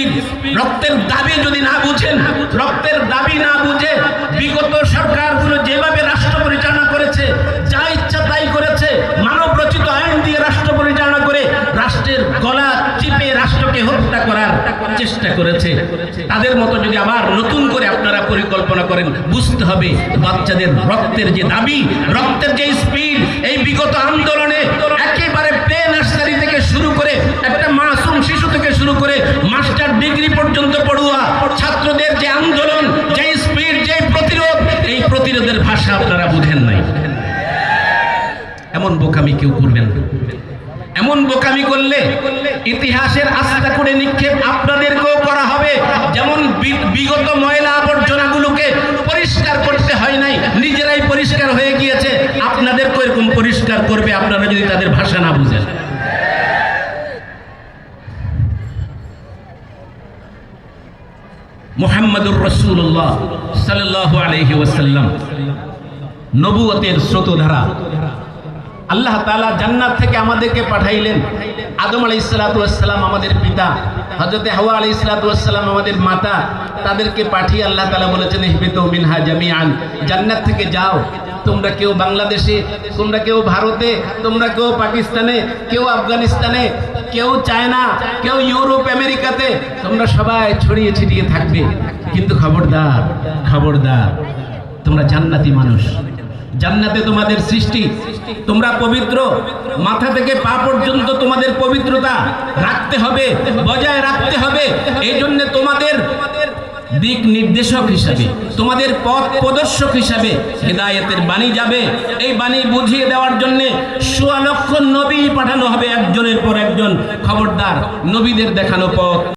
Speed রক্তের দাবি যদি না বুঝেন, রক্তের দাবি না বুঝে বিগত সরকারগুলো যেভাবে রাষ্ট্র পরিচালনা করেছে, যা ইচ্ছা তাই করেছে, মানব রচিত আইন দিয়ে রাষ্ট্র পরিচালনা করে রাষ্ট্রের গলা চিপে রাষ্ট্রকে হত্যা করার চেষ্টা করেছে। তাদের মতো যদি আবার নতুন করে আপনারা পরিকল্পনা করেন, বুঝতে হবে বাচ্চাদের রক্তের যে দাবি, রক্তের যে স্পিড, এই বিগত আন্দোলনে একেবারে প্লে নার্সারি থেকে শুরু করে একটা মাসুম শিশু থেকে শুরু করে মাস্টার ডিগ্রি পর্যন্ত পড়ুয়া ছাত্রদের যে আন্দোলন যে স্পিড যে প্রতিরোধ এই প্রতিরোধের ভাষা আপনারা বুঝেন নাই এমন বোকামি কেউ করবেন এমন বোকামি করলে ইতিহাসের আস্থা করে নিক্ষেপ আপনাদেরকেও করা হবে। যেমন বিগত ময়লা আবর্জনাগুলোকে পরিষ্কার করতে হয় নাই, নিজেরাই পরিষ্কার হয়ে গিয়েছে। আপনাদেরকেও এরকম পরিষ্কার করবে আপনারা যদি তাদের ভাষা না বুঝেন। মোহাম্মদুর রসুল্লাহ সাল্লাহ আলহি ওয়াসাল্লাম নবুয়তের স্রোতধারা আল্লাহ তালা জান্নাত থেকে আমাদেরকে পাঠাইলেন। আদম আলাই সালাতাম আমাদের পিতা। হজরতে হাওয়া আলাই সালাতাম আমাদের মাতা। তাদেরকে পাঠিয়ে আল্লাহ তালা বলেছেন হিবিত মিনহা জামিআন। জান্নাত থেকে যাও। তোমরা কেউ বাংলাদেশে, তোমরা কেউ ভারতে, তোমরা কেউ পাকিস্তানে, কেউ আফগানিস্তানে, কেউ চায়না, কেউ ইউরোপ, আমেরিকাতে, তোমরা সবাই ছড়িয়ে ছিটিয়ে থাকবে। কিন্তু খবরদার খবরদার, তোমরা জান্নাতি মানুষ। জান্নাতে তোমাদের সৃষ্টি তোমরা পবিত্র মাথা থেকে পা পর্যন্ত তোমাদের পবিত্রতা রাখতে হবে, বজায় রাখতে হবে। এই জন্য তোমাদের দিক নির্দেশক হিসাবে, তোমাদের পথ প্রদর্শক হিসাবে হেদায়েতের বাণী যাবে। এই বাণী বুঝিয়ে দেওয়ার জন্য সোয়া লক্ষ নবী পাঠানো হবে একজনের পর একজন। খবরদার, নবীদের দেখানো পথ।